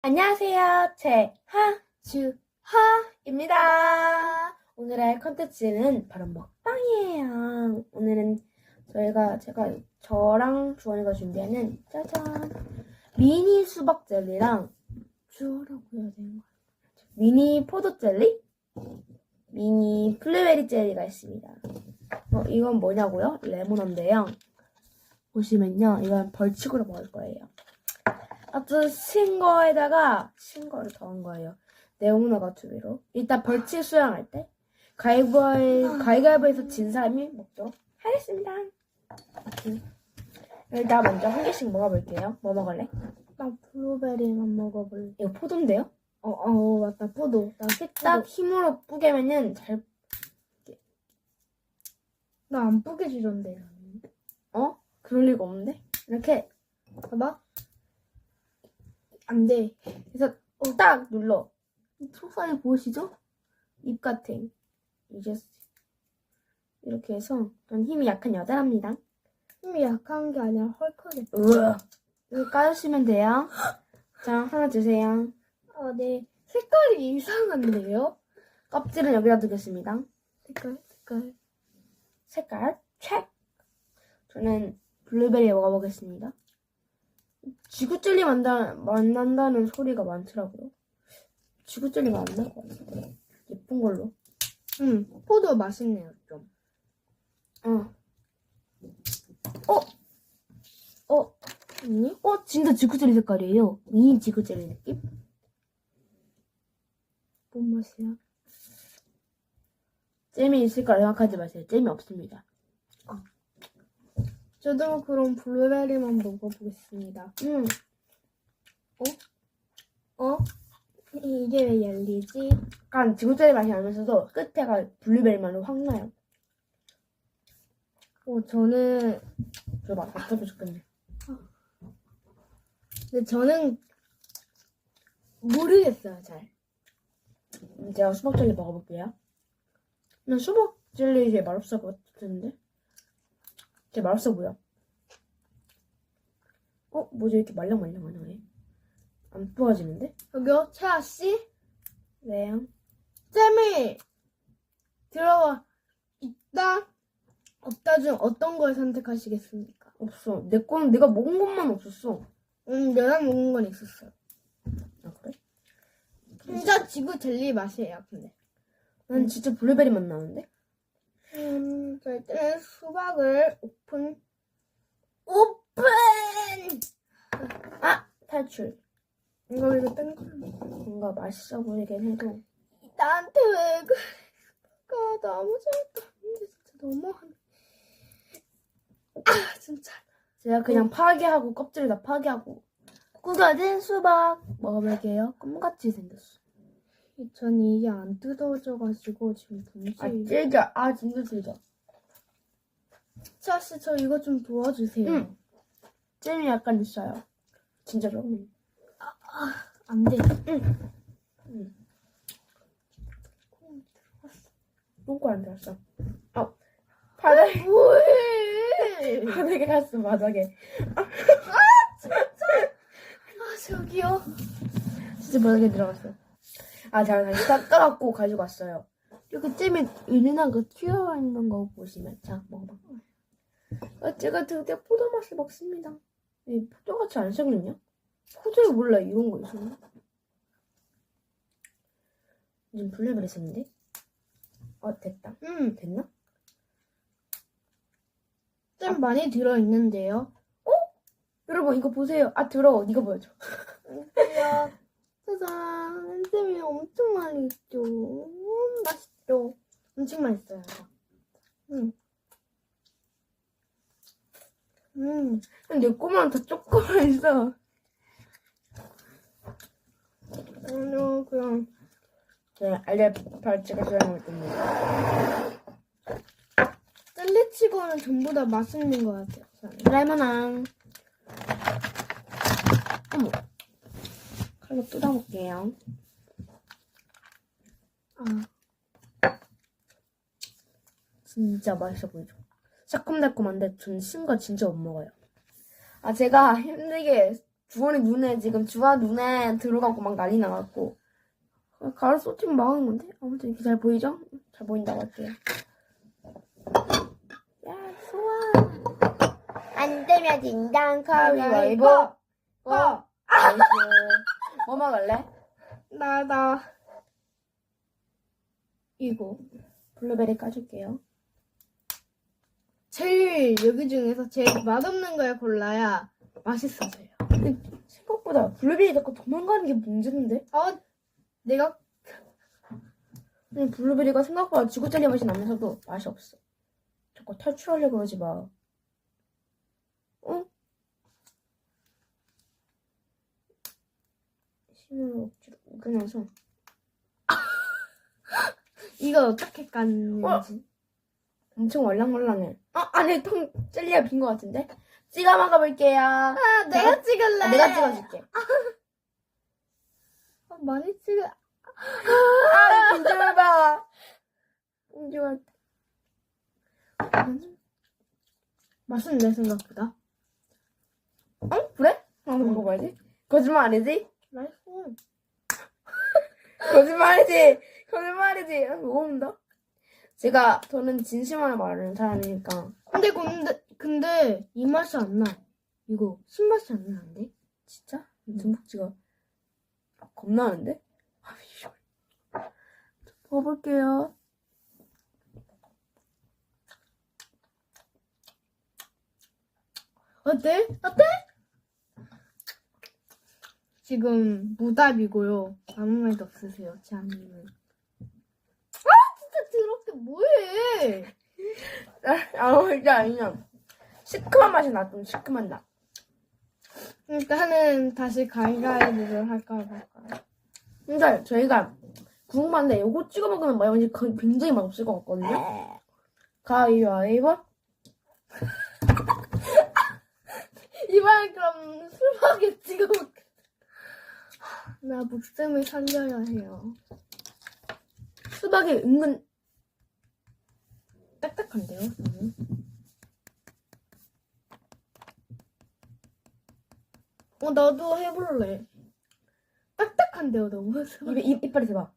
안녕하세요. 최하주하입니다. 오늘의 컨텐츠는 바로 먹방이에요. 오늘은 저희가, 제가, 저랑 주원이가 준비하는 짜잔. 미니 수박 젤리랑, 주어라고 해야 되는 거야. 미니 포도 젤리? 미니 블루베리 젤리가 있습니다. 어, 이건 뭐냐고요? 레모너인데요. 보시면요. 이건 벌칙으로 먹을 거예요. 아주 신 거에다가 신 거를 더한 거예요. 네모나가 투비로. 일단 벌칙 수행할 때 가위바위, 가위바위보에서 진 사람이 먹도록 하겠습니다. 음. 일단 먼저 한 개씩 먹어볼게요. 뭐 먹을래? 나 블루베리만 먹어볼래. 이거 포도인데요? 어, 어, 맞다. 포도. 나 딱 힘으로 뿌개면은 잘, 나안 뿌개지던데. 어? 그럴 리가 없는데? 이렇게 봐봐. 안 돼. 그래서 딱 눌러. 속살이 보이시죠? 입 같은. 이제 이렇게 해서 전 힘이 약한 여자랍니다. 힘이 약한 게 아니라 헐크겠다. 으아. 이거 까주시면 돼요. 자, 하나 주세요. 아, 네. 색깔이 이상한데요? 껍질은 여기다 두겠습니다. 색깔, 색깔. 색깔, 책. 저는 블루베리 먹어보겠습니다. 지구젤리 만다, 만난다는 소리가 많더라고요. 지구젤리가 안날것 같아요. 예쁜 걸로. 응, 포도 맛있네요, 좀. 어. 어? 어? 아니? 어? 진짜 지구젤리 색깔이에요. 미니 지구젤리 느낌? 뭔 맛이야? 잼이 있을까 생각하지 마세요. 잼이 없습니다. 저도 그럼 블루베리만 먹어보겠습니다. 음. 어? 이게 왜 열리지? 약간 지구젤리 맛이 나면서도 끝에가 블루베리 맛으로 확 나요. 어, 저는, 줘봐, 답답해 죽겠네. 근데 저는 모르겠어요, 잘. 음, 제가 수박 젤리 먹어볼게요. 난 수박 젤리 제일 맛없어 보였는데? 제일 맛없어 보여. 어? 뭐지 이렇게 말랑말랑하네. 안 부어지는데? 여기요, 채아 씨? 왜요? 잼이 들어와 있다 없다 중 어떤 걸 선택하시겠습니까? 없어. 내 거는 내가 먹은 것만 없었어. 음 내가 먹은 건 있었어요. 아 그래? 진짜 지구 젤리 맛이에요. 근데 난 진짜 블루베리 맛 나는데? 음 일단 수박을 오픈 오픈 아! 탈출. 이거 이거 땡거 뭔가 맛있어 보이긴 해도 나한테 왜 그래? 가 너무 잘까 근데 진짜 너무하네. 아 진짜. 제가 그냥 파괴하고 껍질을 다 파괴하고 꾸겨진 수박 먹어볼게요. 꿈같이 생겼어. 전 이게 안 뜯어져가지고 지금 아 분지. 질겨. 아 진짜 질겨. 차씨 저 이거 좀 도와주세요. 응. 잼이 약간 있어요. 진짜 조금. 안 돼. 응. 똥꼬 안 들었어. 어. 바닥에, 뭐해? 바닥에 갔어, 바닥에. 아 저기요. 진짜 바닥에 들어갔어. 아, 제가 다시 닦아갖고 가지고 왔어요. 이렇게 잼이 은은한 거 튀어있는 거 보시면. 자, 먹어봐. 아, 제가 드디어 포도 맛을 먹습니다. 이 포도같이 안 생겼냐? 포도에 몰라, 이런 거 있었나? 지금 썼는데? 어, 됐다. 음, 됐나? 잼 많이 들어 있는데요. 여러분, 이거 보세요. 아, 더러워. 이거 보여줘. 야, 짜잔, 잼이 엄청 많이 있죠. 음, 맛있죠. 엄청 맛있어요. 음. 음, 내 꼬마는 다 조금만 있어. 아니요, 그냥 네, 알레 발찌가 수행할 겁니다. 젤리치고는 전부 다 맛있는 것 같아요. 레모난. 어머. 칼로 뜯어볼게요. 아, 진짜 맛있어 보이죠? 새콤달콤한데 전 신거 진짜 못 먹어요. 아, 제가 힘들게 주원이 눈에 지금 주아 눈에 들어가고 막 난리 나갖고 가을 쏟치면 망하는 건데 아무튼 이렇게 잘 보이죠? 잘 보인다고 할게요. 야 좋아. 안 되면 딩당 가위바위보. 가위바위보. 어. 나이스. 뭐 먹을래? 나다. 이거 블루베리 까줄게요. 제일 여기 중에서 제일 맛없는 걸 골라야 맛있어져요. 근데 생각보다 블루베리 자꾸 도망가는 게 문제인데? 어, 내가 근데 블루베리가 생각보다 지구젤리 맛이 나면서도 맛이 없어. 자꾸 탈출하려고 그러지 마. 어? 힘을 억지로 그냥서 이걸 어떻게 깠는지. 엄청 말랑말랑해. 아, 안에 통 젤리가 빈 것 같은데? 찍어 먹어볼게요. 아, 아, 내가 찍을래. 내가 찍어줄게. 아, 많이 찍어. 아, 공주를 봐. 공주가. 맛있네 생각보다. 어? 그래? 한번 먹어봐야지. 거짓말 아니지? 맛있어. 거짓말이지. 거짓말이지. 아, 먹어본다. 제가 저는 진심으로 말하는 사람이니까 근데 근데 근데 이 맛이 안 나. 이거 신맛이 안 나는데? 진짜 등복지가 겁나는데? 아. 먹어볼게요. 어때? 어때? 지금 무답이고요. 아무 말도 없으세요, 지아님은. 아, 진짜 더럽게 뭐해? 아, 이게 아니냐. 시큼한 맛이 나, 좀 시큼한 나. 일단은 다시 가위가위보를 할까 말까. 근데 저희가 궁금한데 이거 찍어 먹으면 막 왠지 거- 굉장히 맛없을 것 같거든요. 가위바위보. 이번엔 그럼 술밖에 찍어볼게. 나 목숨을 살려야 해요. 수박이 은근 딱딱한데요, 저는? 어, 나도 해볼래. 딱딱한데요, 너무. 입에 입, 이빨이 대박.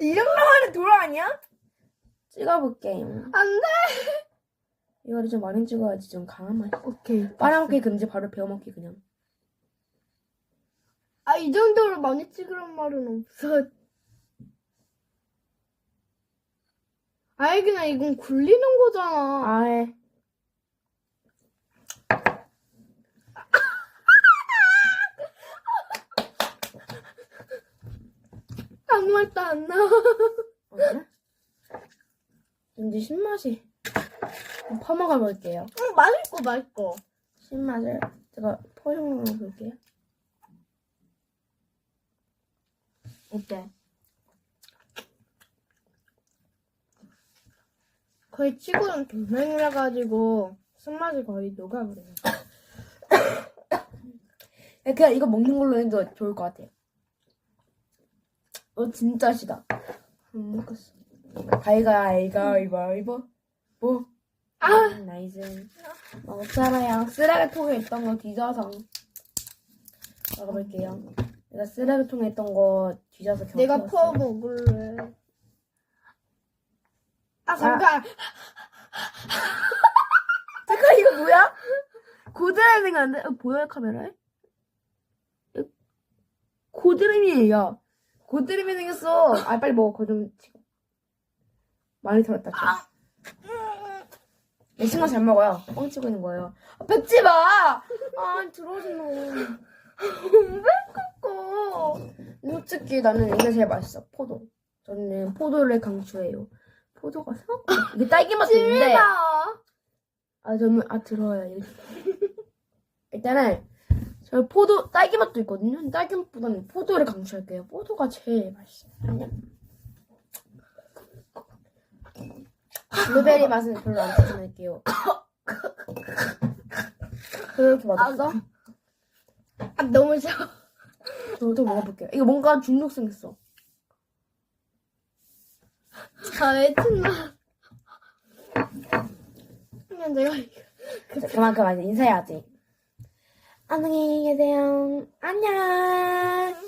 이 정도 만에 돌 아니야? 찍어볼게요. 안 돼! 이거를 좀 많이 찍어야지 좀 강한 맛이. 오케이. 빨아먹기 금지 바로 베어먹기 그냥. 아, 이 정도로 많이 찍으란 말은 없어. 아이, 그냥 이건 굴리는 거잖아. 아예. 아무 말도 안 나. 어, 그래? 왠지 신맛이. 좀 퍼먹어 볼게요. 응, 맛있고, 맛있고. 신맛을 제가 포용을 볼게요. 어때? 거의 치고는 동맹이라 가지고 손맛이 거의 녹아버려요. 그냥 이거 먹는 걸로 해도 좋을 것 같아요. 어, 진짜 시다. 안 먹겠어. 가위가위가위바위보. 뭐? 아! 음, 나이스. 먹었잖아요. 쓰레기통에 있던 거 뒤져서. 먹어볼게요. 내가 쓰레기통에 있던 거 뒤져서 내가 먹었어요. 퍼 먹을래. 아, 잠깐! 잠깐, 이거 뭐야? 고드름이 생겼는데? 어, 보여요, 카메라에? 어, 고드름이에요. 고드름이 생겼어. 아, 빨리 먹어, 고드름 지금. 많이 털었다, 좀. 내 친구 잘 먹어요. 뻥치고 있는 거예요. 아, 뱉지 마! 아, 들어오신 놈. 뺏고. 솔직히 나는 이게 제일 맛있어, 포도. 저는 포도를 강추해요. 포도가 생각보다. 이게 딸기 맛도 있는데. 아, 저는, 아, 들어요. 이렇게. 일단은, 저 포도, 딸기 맛도 있거든요. 딸기 맛보다는 포도를 강추할게요. 포도가 제일 맛있어요. 블루베리 맛은 별로 안 추천할게요. 그렇게 맛없어? 아, 너무 싫어. 저도 먹어볼게요. 이거 뭔가 중독 생겼어. 아, 애친나. 그냥 내가 그만 그만 인사해야지. 안녕히 계세요. 안녕.